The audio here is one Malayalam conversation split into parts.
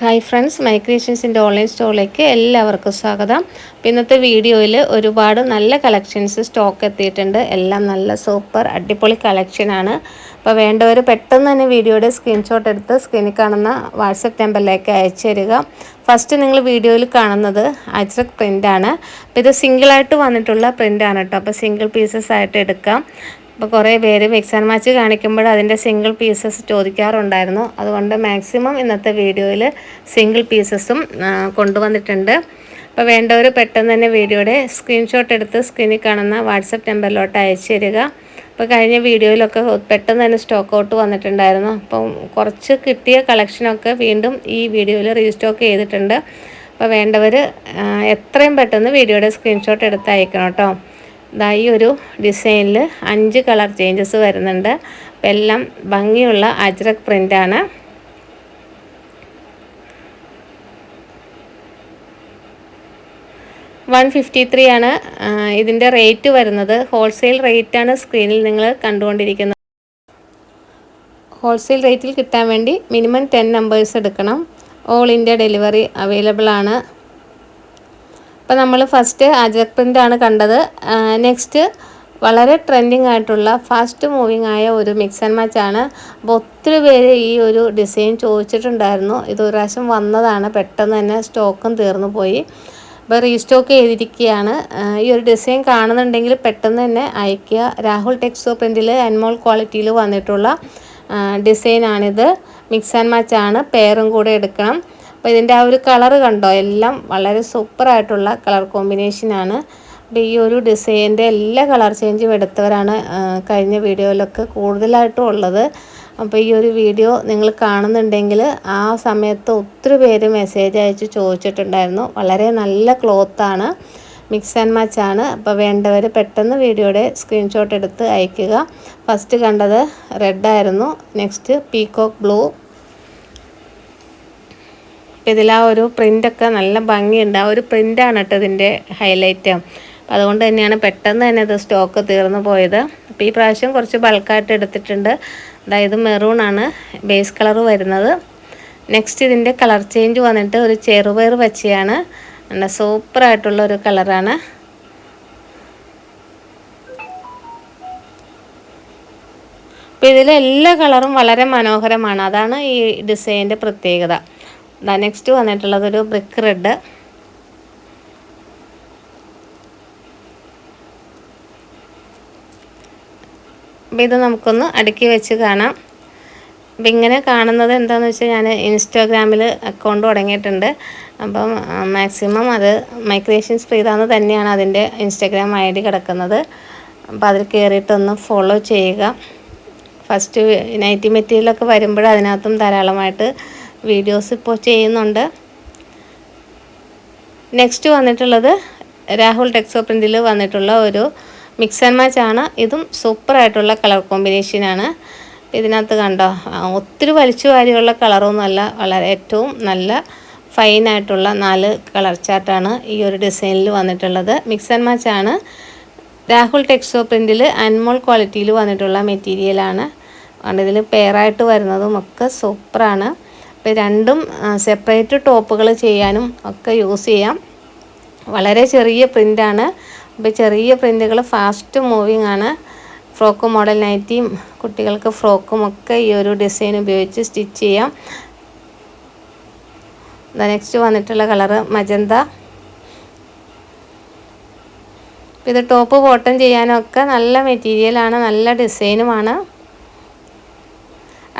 ഹായ് ഫ്രണ്ട്സ് മൈ ഓൺലൈൻ സ്റ്റോറിലേക്ക് എല്ലാവർക്കും സ്വാഗതം. ഇന്നത്തെ വീഡിയോയിൽ ഒരുപാട് നല്ല കളക്ഷൻസ് സ്റ്റോക്ക് എത്തിയിട്ടുണ്ട്. എല്ലാം നല്ല സൂപ്പർ അടിപൊളി കളക്ഷനാണ് അപ്പോൾ വേണ്ടവർ പെട്ടെന്ന് തന്നെ വീഡിയോയുടെ സ്ക്രീൻഷോട്ട് എടുത്ത് സ്ക്രീനിൽ കാണുന്ന വാട്സപ്പ് നമ്പറിലേക്ക് അയച്ചു തരിക. ഫസ്റ്റ് നിങ്ങൾ വീഡിയോയിൽ കാണുന്നത് അജ്രക് പ്രിന്റാണ് അപ്പോൾ ഇത് സിംഗിളായിട്ട് വന്നിട്ടുള്ള പ്രിന്റാണ് കേട്ടോ അപ്പോൾ സിംഗിൾ പീസസ് ആയിട്ട് എടുക്കാം. അപ്പോൾ കുറേ പേര് മിക്സ് ആൻഡ് മാച്ച് കാണിക്കുമ്പോൾ അതിന്റെ സിംഗിൾ പീസസ് ചോദിക്കാറുണ്ടായിരുന്നു. അതുകൊണ്ട് മാക്സിമം ഇന്നത്തെ വീഡിയോയിൽ സിംഗിൾ പീസസും കൊണ്ടുവന്നിട്ടുണ്ട്. അപ്പോൾ വേണ്ടവർ പെട്ടെന്ന് തന്നെ വീഡിയോയുടെ സ്ക്രീൻഷോട്ട് എടുത്ത് സ്ക്രീനിൽ കാണുന്ന വാട്സപ്പ് നമ്പറിലോട്ട് അയച്ചു തരിക അപ്പോൾ കഴിഞ്ഞ വീഡിയോയിലൊക്കെ പെട്ടെന്ന് തന്നെ സ്റ്റോക്ക് ഔട്ട് വന്നിട്ടുണ്ടായിരുന്നു. അപ്പം കുറച്ച് കിട്ടിയ കളക്ഷനൊക്കെ വീണ്ടും ഈ വീഡിയോയിൽ റീസ്റ്റോക്ക് ചെയ്തിട്ടുണ്ട്. അപ്പോൾ വേണ്ടവർ എത്രയും പെട്ടെന്ന് വീഡിയോയുടെ സ്ക്രീൻഷോട്ട് എടുത്ത് അയക്കണം കേട്ടോ ഈ ഒരു ഡിസൈനിൽ അഞ്ച് കളർ ചേഞ്ചസ് വരുന്നുണ്ട്. അപ്പം എല്ലാം ഭംഗിയുള്ള അജ്രക് പ്രിന്റാണ് വൺ ഫിഫ്റ്റി ത്രീ ആണ്. ഇതിന്റെ റേറ്റ് വരുന്നത്. ഹോൾസെയിൽ റേറ്റാണ് സ്ക്രീനിൽ നിങ്ങൾ കണ്ടുകൊണ്ടിരിക്കുന്നത്. ഹോൾസെയിൽ റേറ്റിൽ കിട്ടാൻ വേണ്ടി മിനിമം ടെൻ നമ്പേഴ്സ് എടുക്കണം. ഓൾ ഇന്ത്യ ഡെലിവറി അവൈലബിൾ ആണ്. അപ്പോൾ നമ്മൾ ഫസ്റ്റ് അജക് ആണ് കണ്ടത്. നെക്സ്റ്റ് വളരെ ട്രെൻഡിങ് ആയിട്ടുള്ള ഫാസ്റ്റ് മൂവിങ് ആയ ഒരു മിക്സ് ആൻഡ് മാച്ച് ആണ്. അപ്പോൾ ഒത്തിരി പേര് ഈ ഒരു ഡിസൈൻ ചോദിച്ചിട്ടുണ്ടായിരുന്നു. ഇത് ഒരു പ്രാവശ്യം വന്നതാണ്. പെട്ടെന്ന് തന്നെ സ്റ്റോക്കും തീർന്നു പോയി. അപ്പോൾ റീസ്റ്റോക്ക് ചെയ്തിരിക്കുകയാണ്. ഈ ഒരു ഡിസൈൻ കാണുന്നുണ്ടെങ്കിൽ പെട്ടെന്ന് തന്നെ അയയ്ക്കുക. രാഹുൽ ടെക്സോ പ്രിന്റിൽ അൻമോൾ ക്വാളിറ്റിയിൽ വന്നിട്ടുള്ള ഡിസൈനാണിത് മിക്സ് ആൻഡ് മാച്ച് ആണ്. പെയറും കൂടെ എടുക്കണം. അപ്പോൾ ഇതിന്റെ ആ ഒരു കളർ കണ്ടോ? എല്ലാം വളരെ സൂപ്പറായിട്ടുള്ള കളർ കോമ്പിനേഷനാണ് അപ്പോൾ ഈ ഒരു ഡിസൈന്റെ എല്ലാ കളർ ചേഞ്ചും എടുത്തവരാണ് കഴിഞ്ഞ വീഡിയോയിലൊക്കെ കൂടുതലായിട്ടും ഉള്ളത്. അപ്പോൾ ഈ ഒരു വീഡിയോ നിങ്ങൾ കാണുന്നുണ്ടെങ്കിൽ ആ സമയത്ത് ഒത്തിരി പേര് മെസ്സേജ് അയച്ച് ചോദിച്ചിട്ടുണ്ടായിരുന്നു. വളരെ നല്ല ക്ലോത്താണ് മിക്സ് ആൻഡ് മാച്ച് ആണ്. അപ്പോൾ വേണ്ടവർ പെട്ടെന്ന് വീഡിയോയുടെ സ്ക്രീൻഷോട്ട് എടുത്ത് അയക്കുക. ഫസ്റ്റ് കണ്ടത് റെഡായിരുന്നു നെക്സ്റ്റ് പീകോക്ക് ബ്ലൂ ഇതിൽ ആ ഒരു പ്രിന്റൊക്കെ നല്ല ഭംഗിയുണ്ട്. ആ ഒരു പ്രിന്റാണ് കേട്ടോ ഇതിന്റെ ഹൈലൈറ്റ് അതുകൊണ്ട് തന്നെയാണ് പെട്ടെന്ന് തന്നെ ഇത് സ്റ്റോക്ക് തീർന്നു പോയത്. അപ്പോൾ ഈ പ്രാവശ്യം കുറച്ച് ബൾക്കായിട്ട് എടുത്തിട്ടുണ്ട്. അതായത് മെറൂണാണ് ബേസ് കളർ വരുന്നത്. നെക്സ്റ്റ് ഇതിന്റെ കളർ ചേഞ്ച് വന്നിട്ട് ഒരു ചെറുപയർ പച്ചയാണ്. സൂപ്പറായിട്ടുള്ള ഒരു കളറാണ് അപ്പോൾ ഇതിലെ എല്ലാ കളറും വളരെ മനോഹരമാണ്. അതാണ് ഈ ഡിസൈനിന്റെ പ്രത്യേകത. നെക്സ്റ്റ് വന്നിട്ടുള്ളത് ഒരു ബ്രിക്ക് റെഡ് അപ്പം ഇത് നമുക്കൊന്ന് അടുക്കി വെച്ച് കാണാം. അപ്പം ഇങ്ങനെ കാണുന്നത് എന്താണെന്ന് വെച്ചാൽ ഞാൻ ഇൻസ്റ്റാഗ്രാമിൽ അക്കൗണ്ട് തുടങ്ങിയിട്ടുണ്ട്. അപ്പം മാക്സിമം അത് മൈഗ്രേഷൻസ് പ്രീതാന്ന് തന്നെയാണ് അതിന്റെ ഇൻസ്റ്റാഗ്രാം ഐ ഡി കിടക്കുന്നത്. അപ്പോൾ അതിൽ കയറിയിട്ടൊന്ന് ഫോളോ ചെയ്യുക. ഫസ്റ്റ് നൈറ്റി മെറ്റീരിയലൊക്കെ വരുമ്പോൾ അതിനകത്തും ധാരാളമായിട്ട് വീഡിയോസ് ഇപ്പോൾ ചെയ്യുന്നുണ്ട്. നെക്സ്റ്റ് വന്നിട്ടുള്ളത് രാഹുൽ ടെക്സോ പ്രിന്റിൽ വന്നിട്ടുള്ള ഒരു മിക്സ് ആൻഡ് മാച്ച് ആണ്. ഇതും സൂപ്പറായിട്ടുള്ള കളർ കോമ്പിനേഷനാണ് ഇതിനകത്ത് കണ്ടോ ഒത്തിരി വലിച്ചു വാരിയുള്ള കളറൊന്നുമല്ല വളരെ ഏറ്റവും നല്ല ഫൈനായിട്ടുള്ള നാല് കളർ ചാർട്ടാണ് ഈ ഒരു ഡിസൈനിൽ വന്നിട്ടുള്ളത്. മിക്സ് ആൻഡ് മാച്ച് ആണ്. രാഹുൽ ടെക്സോ പ്രിന്റിൽ അൻമോൾ ക്വാളിറ്റിയിൽ വന്നിട്ടുള്ള മെറ്റീരിയലാണ് അതുകൊണ്ട് ഇതിൽ പെയറായിട്ട് വരുന്നതും ഒക്കെ സൂപ്പറാണ് അപ്പോൾ രണ്ടും സെപ്പറേറ്റ് ടോപ്പുകൾ ചെയ്യാനും ഒക്കെ യൂസ് ചെയ്യാം. വളരെ ചെറിയ പ്രിന്റാണ് അപ്പോൾ ചെറിയ പ്രിന്റുകൾ ഫാസ്റ്റ് മൂവിങ് ആണ്. ഫ്രോക്ക് മോഡൽ നൈറ്റിയും കുട്ടികൾക്ക് ഫ്രോക്കും ഒക്കെ ഈ ഒരു ഡിസൈൻ ഉപയോഗിച്ച് സ്റ്റിച്ച് ചെയ്യാം. നെക്സ്റ്റ് വന്നിട്ടുള്ള കളറ് മജന്ത ഇത് ടോപ്പ് ബോട്ടം ചെയ്യാനൊക്കെ നല്ല മെറ്റീരിയലാണ് നല്ല ഡിസൈനുമാണ്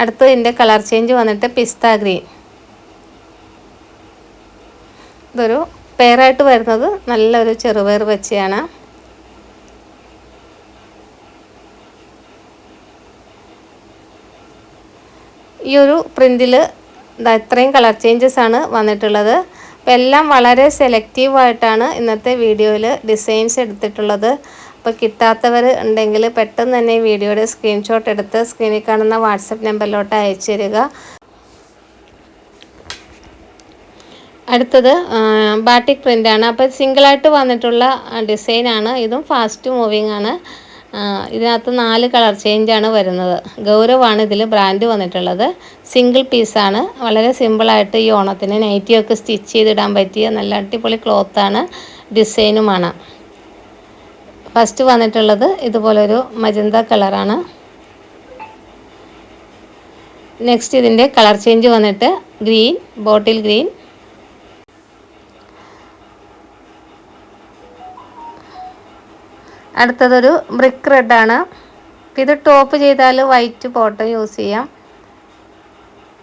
അടുത്ത ഇതിന്റെ കളർ ചേഞ്ച് വന്നിട്ട് പിസ്ത ഗ്രീൻ. ഇതൊരു പെയറായിട്ട് വരുന്നത് നല്ലൊരു ചെറുപയർ വെച്ചയാണ് ഈ ഒരു പ്രിന്റിൽ ഇത്രയും കളർ ചേഞ്ചസ് ആണ് വന്നിട്ടുള്ളത്. അപ്പോൾ എല്ലാം വളരെ സെലക്റ്റീവായിട്ടാണ് ഇന്നത്തെ വീഡിയോയിൽ ഡിസൈൻസ് എടുത്തിട്ടുള്ളത്. അപ്പോൾ കിട്ടാത്തവർ ഉണ്ടെങ്കിൽ പെട്ടെന്ന് തന്നെ ഈ വീഡിയോയുടെ സ്ക്രീൻഷോട്ട് എടുത്ത് സ്ക്രീനിൽ കാണുന്ന വാട്സപ്പ് നമ്പറിലോട്ട് അയച്ചു തരിക. അടുത്തത് ബാട്ടിക് പ്രിന്റാണ് അപ്പോൾ സിംഗിളായിട്ട് വന്നിട്ടുള്ള ഡിസൈനാണ് ഇതും ഫാസ്റ്റ് മൂവിങ് ആണ്. ഇതിനകത്ത് നാല് കളർ ചേഞ്ചാണ് വരുന്നത്. ഗൗരവാണ് ഇതിൽ ബ്രാൻഡ് വന്നിട്ടുള്ളത്. സിംഗിൾ പീസാണ് വളരെ സിമ്പിളായിട്ട് ഈ ഓണത്തിന് നൈറ്റിയൊക്കെ സ്റ്റിച്ച് ചെയ്തിടാൻ പറ്റിയ നല്ല അടിപൊളി ക്ലോത്താണ് ഡിസൈനുമാണ് ഫസ്റ്റ് വന്നിട്ടുള്ളത് ഇതുപോലൊരു മജന്ത കളറാണ്. നെക്സ്റ്റ് ഇതിന്റെ കളർ ചേഞ്ച് വന്നിട്ട് ഗ്രീൻ ബോട്ടിൽ ഗ്രീൻ അടുത്തതൊരു ബ്രിക്ക് റെഡാണ് ഇത് ടോപ്പ് ചെയ്താൽ വൈറ്റ് ബോട്ടം യൂസ് ചെയ്യാം.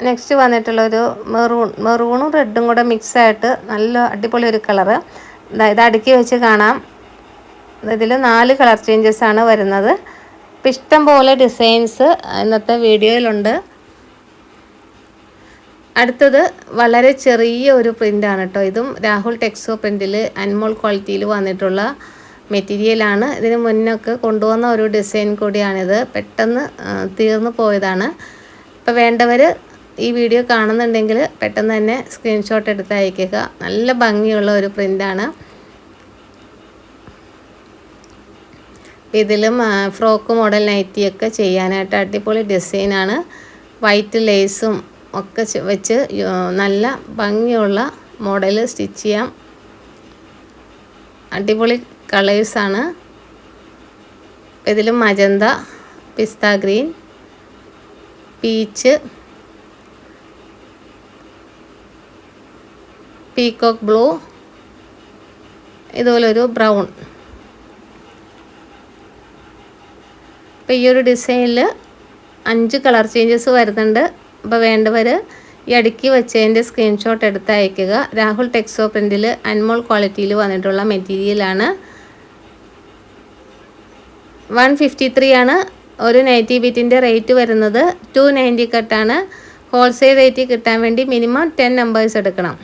നെക്സ്റ്റ് വന്നിട്ടുള്ളൊരു മെറൂൺ മെറൂണും റെഡും കൂടെ മിക്സ് ആയിട്ട് നല്ല അടിപൊളി ഒരു കളറ് ഇത് അടുക്കി വെച്ച് കാണാം. ഇതിൽ നാല് കളർ ചേഞ്ചസ് ആണ് വരുന്നത്. അപ്പം ഇഷ്ടം പോലെ ഡിസൈൻസ് ഇന്നത്തെ വീഡിയോയിലുണ്ട്. അടുത്തത് വളരെ ചെറിയ ഒരു പ്രിന്റാണ് കേട്ടോ ഇതും രാഹുൽ ടെക്സോ പ്രിന്റിൽ അൻമോൾ ക്വാളിറ്റിയിൽ വന്നിട്ടുള്ള മെറ്റീരിയലാണ് ഇതിന് മുന്നൊക്കെ കൊണ്ടുവന്ന ഒരു ഡിസൈൻ കൂടിയാണിത്. പെട്ടെന്ന് തീർന്നു പോയതാണ്. ഇപ്പോൾ വേണ്ടവർ ഈ വീഡിയോ കാണുന്നുണ്ടെങ്കിൽ പെട്ടെന്ന് തന്നെ സ്ക്രീൻഷോട്ട് എടുത്ത് അയക്കുക നല്ല ഭംഗിയുള്ള ഒരു പ്രിന്റാണ് ഇതിലും ഫ്രോക്ക് മോഡൽ നൈറ്റിയൊക്കെ ചെയ്യാനായിട്ട് അടിപൊളി ഡിസൈനാണ്. വൈറ്റ് ലേസും ഒക്കെ വെച്ച് നല്ല ഭംഗിയുള്ള മോഡൽ സ്റ്റിച്ച് ചെയ്യാം. അടിപൊളി കളേഴ്സാണ്. ഇതിലും magenta pista green peach peacock blue ഇതുപോലൊരു ബ്രൗൺ. അപ്പോൾ ഈ ഒരു ഡിസൈനിൽ അഞ്ച് കളർ ചേഞ്ചസ് വരുന്നുണ്ട്. അപ്പോൾ വേണ്ടവർ ഈ അടുക്കി വെച്ചതിന്റെ സ്ക്രീൻഷോട്ട് എടുത്ത് അയക്കുക രാഹുൽ ടെക്സോ പ്രിന്റിൽ അൻമോൾ ക്വാളിറ്റിയിൽ വന്നിട്ടുള്ള മെറ്റീരിയലാണ്. വൺ ഫിഫ്റ്റി ത്രീ ആണ്. ഒരു നൈറ്റി ബിറ്റിന്റെ റേറ്റ് വരുന്നത് ടു നയന്റി കട്ടാണ്. ഹോൾസെയിൽ റേറ്റ് കിട്ടാൻ വേണ്ടി മിനിമം ടെൻ നമ്പേഴ്സ് എടുക്കണം.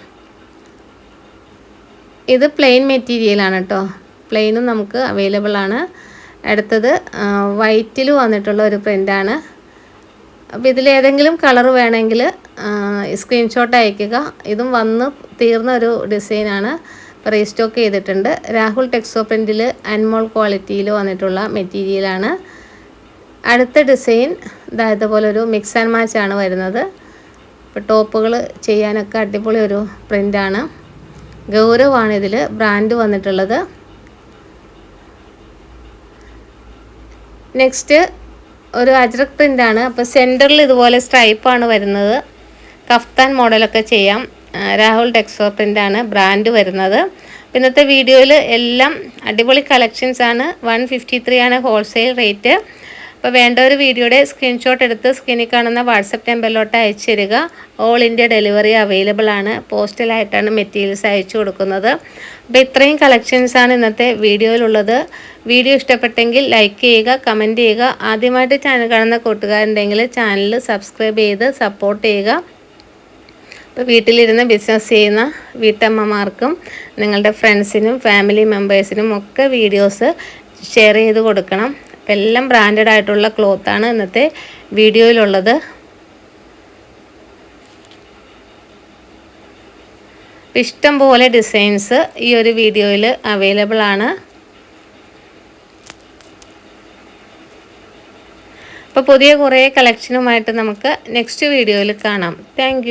ഇത് പ്ലെയിൻ മെറ്റീരിയലാണ് കേട്ടോ. പ്ലെയിനും നമുക്ക് അവൈലബിൾ ആണ് അടുത്തത് വൈറ്റിൽ വന്നിട്ടുള്ള ഒരു പ്രിന്റാണ് അപ്പോൾ ഇതിലേതെങ്കിലും കളർ വേണമെങ്കിൽ സ്ക്രീൻഷോട്ട് അയക്കുക ഇതും വന്ന് തീർന്ന ഒരു ഡിസൈനാണ് ഇപ്പോൾ റീസ്റ്റോക്ക് ചെയ്തിട്ടുണ്ട്. രാഹുൽ ടെക്സോ പ്രിന്റിൽ അൻമോൾ ക്വാളിറ്റിയിൽ വന്നിട്ടുള്ള മെറ്റീരിയലാണ് അടുത്ത ഡിസൈൻ ഇതാ ഇതുപോലൊരു മിക്സ് ആൻഡ് മാച്ച് ആണ് വരുന്നത്. ഇപ്പോൾ ടോപ്പുകൾ ചെയ്യാനൊക്കെ അടിപൊളി ഒരു പ്രിന്റാണ് ഗൗരവാണ് ഇതിൽ ബ്രാൻഡ് വന്നിട്ടുള്ളത്. നെക്സ്റ്റ് ഒരു അജ്രക് പ്രിന്റാണ് അപ്പോൾ സെന്ററിൽ ഇതുപോലെ സ്ട്രൈപ്പാണ് വരുന്നത്. കഫ്താൻ മോഡലൊക്കെ ചെയ്യാം. രാഹുൽ ടെക്സോ പ്രിന്റാണ് ബ്രാൻഡ് വരുന്നത്. ഇന്നത്തെ വീഡിയോയിൽ എല്ലാം അടിപൊളി കളക്ഷൻസ് ആണ്. വൺ ഫിഫ്റ്റി ത്രീ ആണ് ഹോൾസെയിൽ റേറ്റ് അപ്പോൾ വേണ്ട ഒരു വീഡിയോയുടെ സ്ക്രീൻഷോട്ട് എടുത്ത് സ്ക്രീനിൽ കാണുന്ന വാട്സപ്പ് നമ്പറിലോട്ട് അയച്ചു തരിക ഓൾ ഇന്ത്യ ഡെലിവറി അവൈലബിൾ ആണ്. പോസ്റ്റലായിട്ടാണ് മെറ്റീരിയൽസ് അയച്ചു കൊടുക്കുന്നത്. അപ്പോൾ ഇത്രയും കളക്ഷൻസാണ് ഇന്നത്തെ വീഡിയോയിലുള്ളത്. വീഡിയോ ഇഷ്ടപ്പെട്ടെങ്കിൽ ലൈക്ക് ചെയ്യുക കമന്റ് ചെയ്യുക. ആദ്യമായിട്ട് ചാനൽ കാണുന്ന കൂട്ടുകാരുണ്ടെങ്കിൽ ചാനൽ സബ്സ്ക്രൈബ് ചെയ്ത് സപ്പോർട്ട് ചെയ്യുക. ഇപ്പോൾ വീട്ടിലിരുന്ന് ബിസിനസ് ചെയ്യുന്ന വീട്ടമ്മമാർക്കും നിങ്ങളുടെ ഫ്രണ്ട്സിനും ഫാമിലി മെമ്പേഴ്സിനും ഒക്കെ വീഡിയോസ് ഷെയർ ചെയ്ത് കൊടുക്കണം. എല്ലാം ബ്രാൻഡഡ് ആയിട്ടുള്ള ക്ലോത്താണ് ഇന്നത്തെ വീഡിയോയിലുള്ളത്. ഇഷ്ടം പോലെ ഡിസൈൻസ് ഈ ഒരു വീഡിയോയിൽ അവൈലബിൾ ആണ്. അപ്പോൾ പുതിയ കുറേ കളക്ഷനുമായിട്ട് നമുക്ക് നെക്സ്റ്റ് വീഡിയോയിൽ കാണാം. താങ്ക്